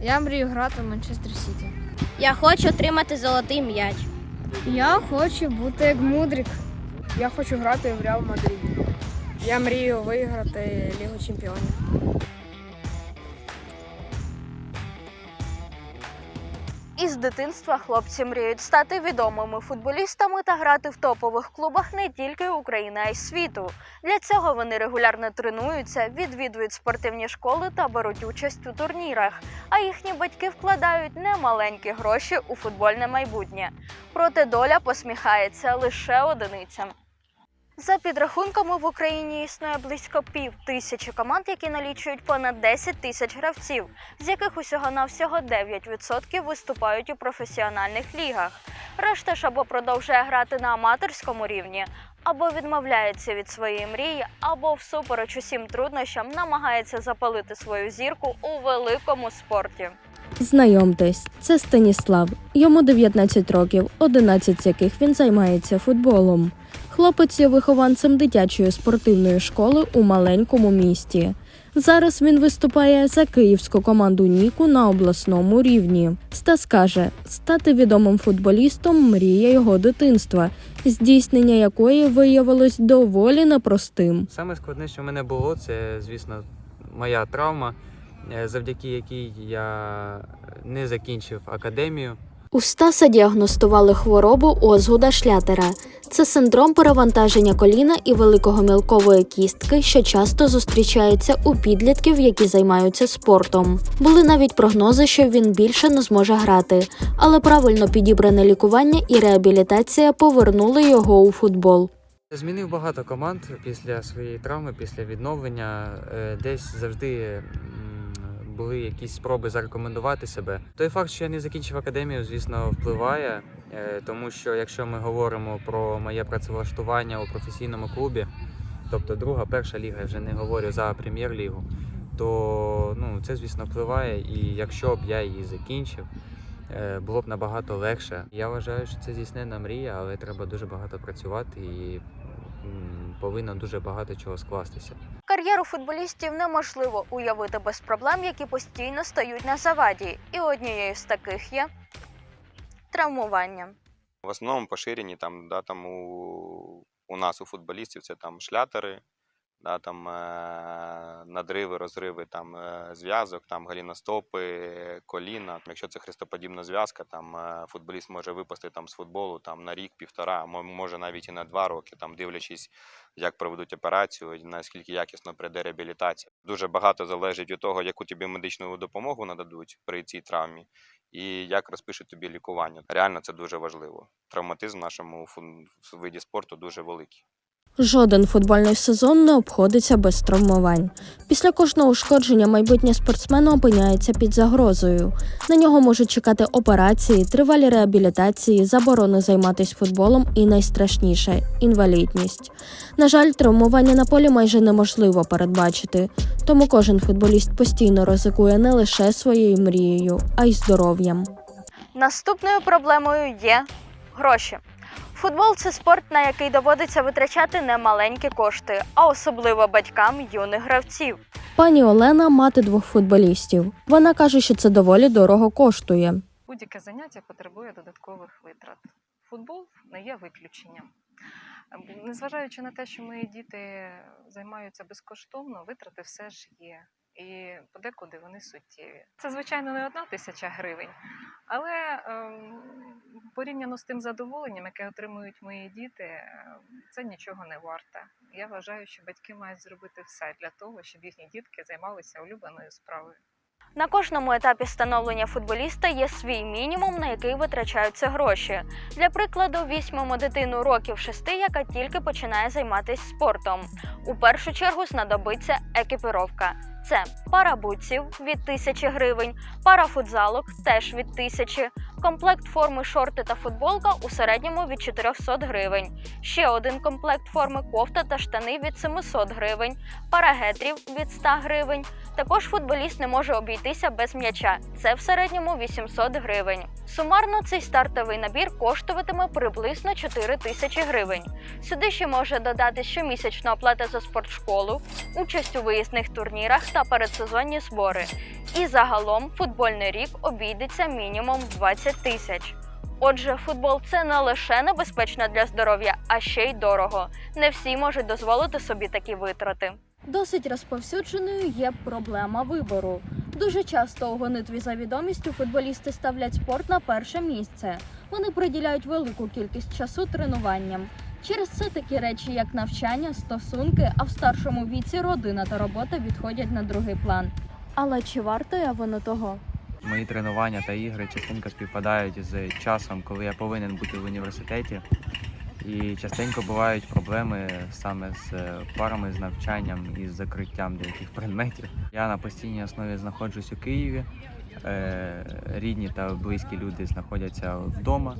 Я мрію грати в Манчестер Сіті. Я хочу отримати золотий м'яч. Я хочу бути як мудрик. Я хочу грати в Реал Мадриді. Я мрію виграти Лігу Чемпіонів. Із дитинства хлопці мріють стати відомими футболістами та грати в топових клубах не тільки України, а й світу. Для цього вони регулярно тренуються, відвідують спортивні школи та беруть участь у турнірах. А їхні батьки вкладають немаленькі гроші у футбольне майбутнє. Проте доля посміхається лише одиницям. За підрахунками в Україні існує близько пів тисячі команд, які налічують понад 10 тисяч гравців, з яких усього навсього 9% виступають у професіональних лігах. Решта ж або продовжує грати на аматорському рівні, або відмовляється від своєї мрії, або всупереч усім труднощам намагається запалити свою зірку у великому спорті. Знайомтесь, це Станіслав. Йому 19 років, 11 з яких він займається футболом. Хлопець є вихованцем дитячої спортивної школи у маленькому місті. Зараз він виступає за київську команду Ніку на обласному рівні. Стас каже, стати відомим футболістом мрія його дитинства, здійснення якої виявилось доволі непростим. Саме складне, що в мене було, це, звісно, моя травма, е, завдяки якій я не закінчив академію. У Стаса діагностували хворобу Озгуда шлятера. Це синдром перевантаження коліна і великого мілкової кістки, що часто зустрічається у підлітків, які займаються спортом. Були навіть прогнози, що він більше не зможе грати, але правильно підібране лікування і реабілітація повернули його у футбол. Змінив багато команд після своєї травми, після відновлення. Е, Десь завжди були якісь спроби зарекомендувати себе. Той факт, що я не закінчив академію, звісно, впливає, е, тому що якщо ми говоримо про моє працевлаштування у професійному клубі, тобто друга, перша ліга, я вже не говорю за прем'єр-лігу, то ну, це, звісно, впливає. І якщо б я її закінчив, е, було б набагато легше. Я вважаю, що це здійснена мрія, але треба дуже багато працювати і повинно дуже багато чого скластися. Кар'єру футболістів неможливо уявити без проблем, які постійно стають на заваді. І однією з таких є травмування. В основному поширені там, да, там у, у нас, у футболістів, це там шлятери, да, там, е, надриви, розриви там, е, зв'язок, там, галіностопи, коліна. Якщо це хрестоподібна зв'язка, там, е, футболіст може випасти там, з футболу там, на рік, півтора, може навіть і на два роки, там, дивлячись, як проведуть операцію, наскільки якісно прийде реабілітація. Дуже багато залежить від того, яку тобі медичну допомогу нададуть при цій травмі і як розпишуть тобі лікування. Реально це дуже важливо. Травматизм в нашому виді спорту дуже великий. Жоден футбольний сезон не обходиться без травмувань. Після кожного ушкодження майбутнє спортсмена опиняється під загрозою. На нього можуть чекати операції, тривалі реабілітації, заборони займатися футболом і найстрашніше інвалідність. На жаль, травмування на полі майже неможливо передбачити, тому кожен футболіст постійно ризикує не лише своєю мрією, а й здоров'ям. Наступною проблемою є гроші. Футбол це спорт, на який доводиться витрачати немаленькі кошти, а особливо батькам юних гравців. Пані Олена мати двох футболістів. Вона каже, що це доволі дорого коштує. Будь-яке заняття потребує додаткових витрат. Футбол не є виключенням. Незважаючи на те, що мої діти займаються безкоштовно, витрати все ж є. І подекуди вони суттєві. Це, звичайно, не одна тисяча гривень, але ем, порівняно з тим задоволенням, яке отримують мої діти, ем, це нічого не варте. Я вважаю, що батьки мають зробити все для того, щоб їхні дітки займалися улюбленою справою. На кожному етапі становлення футболіста є свій мінімум, на який витрачаються гроші. Для прикладу, візьмемо дитину років 6, яка тільки починає займатися спортом. У першу чергу знадобиться екіпіровка. Це пара бутсів від 1000 гривень, пара футзалок теж від 1000, комплект форми шорти та футболка у середньому від 400 гривень, ще один комплект форми кофта та штани від 700 гривень, пара гетрів від 100 гривень. Також футболіст не може обійтися без м'яча. Це в середньому 800 гривень. Сумарно цей стартовий набір коштуватиме приблизно 4 тисячі гривень. Сюди ще може додати щомісячна оплата за спортшколу, участь у виїзних турнірах та передсезонні збори. І загалом футбольний рік обійдеться мінімум 20 тисяч. Отже, футбол це не лише небезпечно для здоров'я, а ще й дорого. Не всі можуть дозволити собі такі витрати. Досить розповсюдженою є проблема вибору. Дуже часто у гонитві за відомістю футболісти ставлять спорт на перше місце. Вони приділяють велику кількість часу тренуванням. Через це такі речі, як навчання, стосунки, а в старшому віці родина та робота відходять на другий план. Але чи варто воно того? Мої тренування та ігри частенько співпадають з часом, коли я повинен бути в університеті. І частенько бувають проблеми саме з е, парами, з навчанням і з закриттям деяких предметів. Я на постійній основі знаходжусь у Києві. Е, Рідні та близькі люди знаходяться вдома,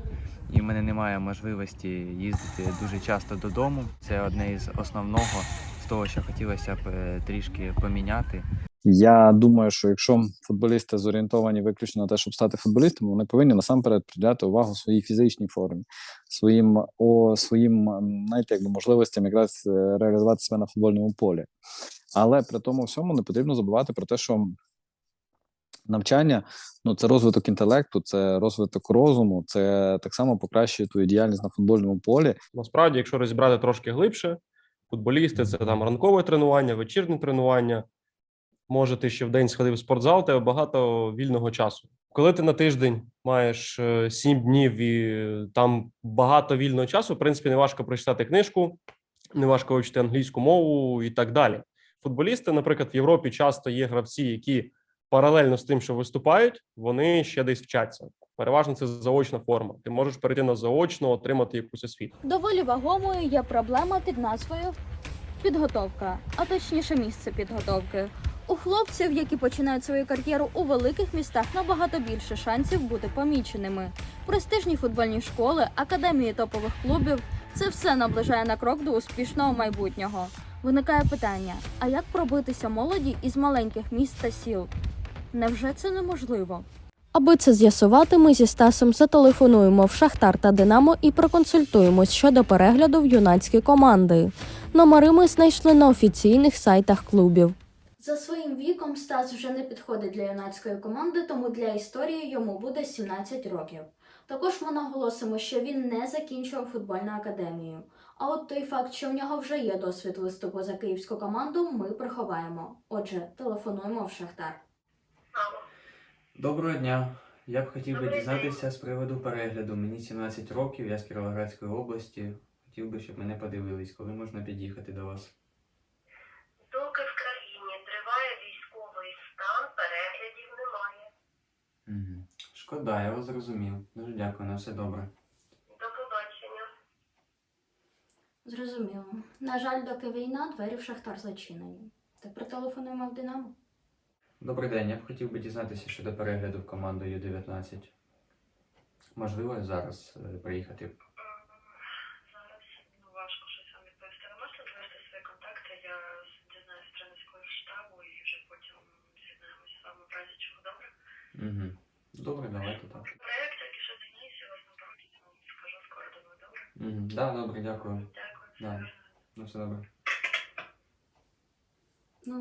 і в мене немає можливості їздити дуже часто додому. Це одне із основного з того, що хотілося б е, трішки поміняти. Я думаю, що якщо футболісти зорієнтовані виключно на те, щоб стати футболістами, вони повинні насамперед приділяти увагу своїй фізичній формі, своїм о своїм знаєте, якби можливостям якраз е, реалізувати себе на футбольному полі. Але при тому всьому не потрібно забувати про те, що навчання ну це розвиток інтелекту, це розвиток розуму, це так само покращує твою діяльність на футбольному полі. Насправді, якщо розібрати трошки глибше, футболісти це там ранкове тренування, вечірнє тренування. Може, ти ще в день сходив в спортзал, тебе багато вільного часу. Коли ти на тиждень маєш е, сім днів і там багато вільного часу, в принципі, не важко прочитати книжку, не важко вивчити англійську мову і так далі. Футболісти, наприклад, в Європі часто є гравці, які паралельно з тим, що виступають, вони ще десь вчаться. Переважно це заочна форма. Ти можеш перейти на заочно, отримати якусь освіту. Доволі вагомою є проблема під назвою підготовка, а точніше місце підготовки. У хлопців, які починають свою кар'єру у великих містах, набагато більше шансів бути поміченими. Престижні футбольні школи, академії топових клубів це все наближає на крок до успішного майбутнього. Виникає питання: а як пробитися молоді із маленьких міст та сіл? Невже це неможливо? Аби це з'ясувати, ми зі Стасом зателефонуємо в Шахтар та Динамо і проконсультуємось щодо перегляду в юнацькі команди. Номери ми знайшли на офіційних сайтах клубів. За своїм віком Стас вже не підходить для юнацької команди, тому для історії йому буде 17 років. Також ми наголосимо, що він не закінчував футбольну академію. А от той факт, що в нього вже є досвід виступу за київську команду, ми приховаємо. Отже, телефонуємо в Шахтар. Доброго дня. Я б хотів би дізнатися з приводу перегляду. Мені 17 років, я з Кіровоградської області. Хотів би, щоб мене подивились, коли можна під'їхати до вас. Доки в країні триває військовий стан, переглядів немає. Угу. Шкода, я вас зрозумів. Дуже дякую, на все добре. До побачення. Зрозуміло. На жаль, доки війна, двері в Шахтар зачинені. Тепер телефонуємо в Динамо. Добрий день, я б хотів би дізнатися щодо перегляду в команду Ю-19. Можливо, зараз е, приїхати. Зараз ну, важко щось вам відповісти. Ви можете залишити свої контакти, я дізнаюся тренерського штабу і вже потім з'єднаємося з вами в разі чого добре. Угу. Добре, давайте так. Проєкт, який ще Денисі, вас на вам скажу скоро думаю, добре? Угу. Да, добре, дякую. Дякую. Да. На все добре. Ну,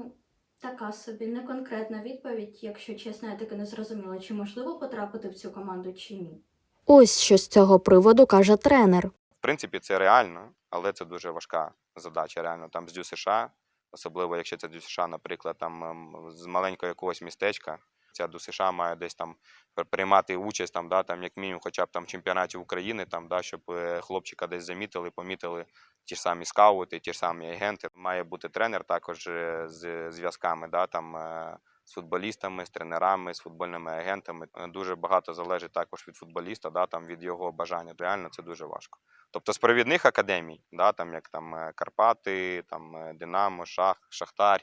така собі неконкретна відповідь, якщо чесно, я таки не зрозуміла, чи можливо потрапити в цю команду чи ні. Ось що з цього приводу каже тренер. В принципі, це реально, але це дуже важка задача. Реально там з Дю США, особливо якщо це Дю США, наприклад, там ем, з маленького якогось містечка. Ця Дю США має десь там приймати участь, там, да, там, як мінімум, хоча б там чемпіонаті України, там, да, щоб е, хлопчика десь замітили, помітили ті ж самі скаути, ті ж самі агенти. Має бути тренер також е, з зв'язками, да, там, е, з футболістами, з тренерами, з футбольними агентами. Дуже багато залежить також від футболіста, да, там, від його бажання. Реально це дуже важко. Тобто з провідних академій, да, там, як там, Карпати, там, Динамо, Шах, Шахтар,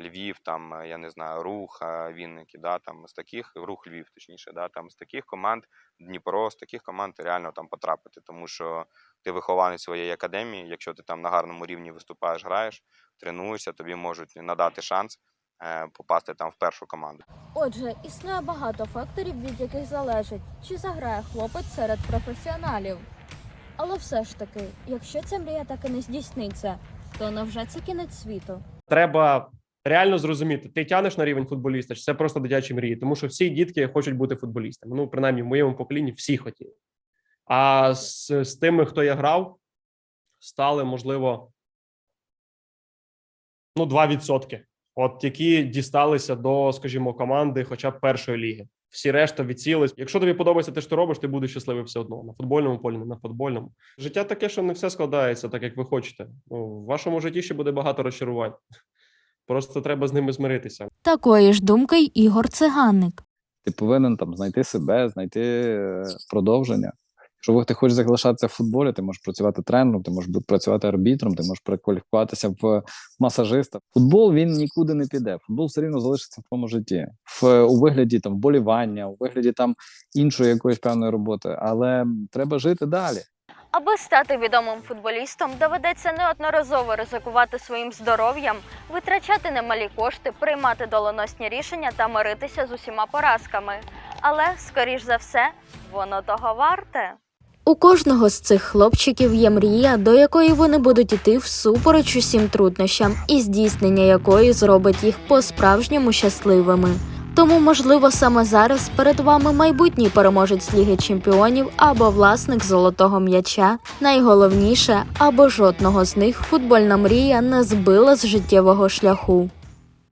Львів, там, е, я не знаю, Рух, Вінники, да, там, з таких, Рух Львів, точніше, да, там, з таких команд, Дніпро, з таких команд реально там потрапити, тому що ти вихованець своєї академії, якщо ти там на гарному рівні виступаєш, граєш, тренуєшся, тобі можуть надати шанс е, попасти там в першу команду. Отже, існує багато факторів, від яких залежить, чи заграє хлопець серед професіоналів. Але все ж таки, якщо ця мрія так і не здійсниться, то невже це кінець світу? Треба реально зрозуміти, ти тянеш на рівень футболіста, чи це просто дитячі мрії, тому що всі дітки хочуть бути футболістами. Ну, принаймні, в моєму поколінні всі хотіли. А з, з тими, хто я грав, стали, можливо, ну, 2%. От які дісталися до, скажімо, команди, хоча б першої ліги. Всі решта відсілись. Якщо тобі подобається те, що робиш, ти будеш щасливий все одно на футбольному полі, не на футбольному. Життя таке, що не все складається так, як ви хочете. Ну, в вашому житті ще буде багато розчарувань. Просто треба з ними змиритися. Такої ж думки й Ігор Циганник. Ти повинен там знайти себе, знайти е, продовження. Якщо ти хочеш залишатися в футболі, ти можеш працювати тренером, ти можеш працювати арбітром, ти можеш перекваліфікуватися в масажиста. Футбол він нікуди не піде. Футбол все рівно залишиться в твоєму житті, в у вигляді там вболівання, у вигляді там іншої якоїсь певної роботи. Але треба жити далі. Аби стати відомим футболістом, доведеться неодноразово ризикувати своїм здоров'ям, витрачати немалі кошти, приймати доленосні рішення та миритися з усіма поразками. Але, скоріш за все, воно того варте. У кожного з цих хлопчиків є мрія, до якої вони будуть іти всупереч усім труднощам, і здійснення якої зробить їх по-справжньому щасливими. Тому, можливо, саме зараз перед вами майбутній переможець Ліги Чемпіонів або власник золотого м'яча. Найголовніше, або жодного з них футбольна мрія не збила з життєвого шляху.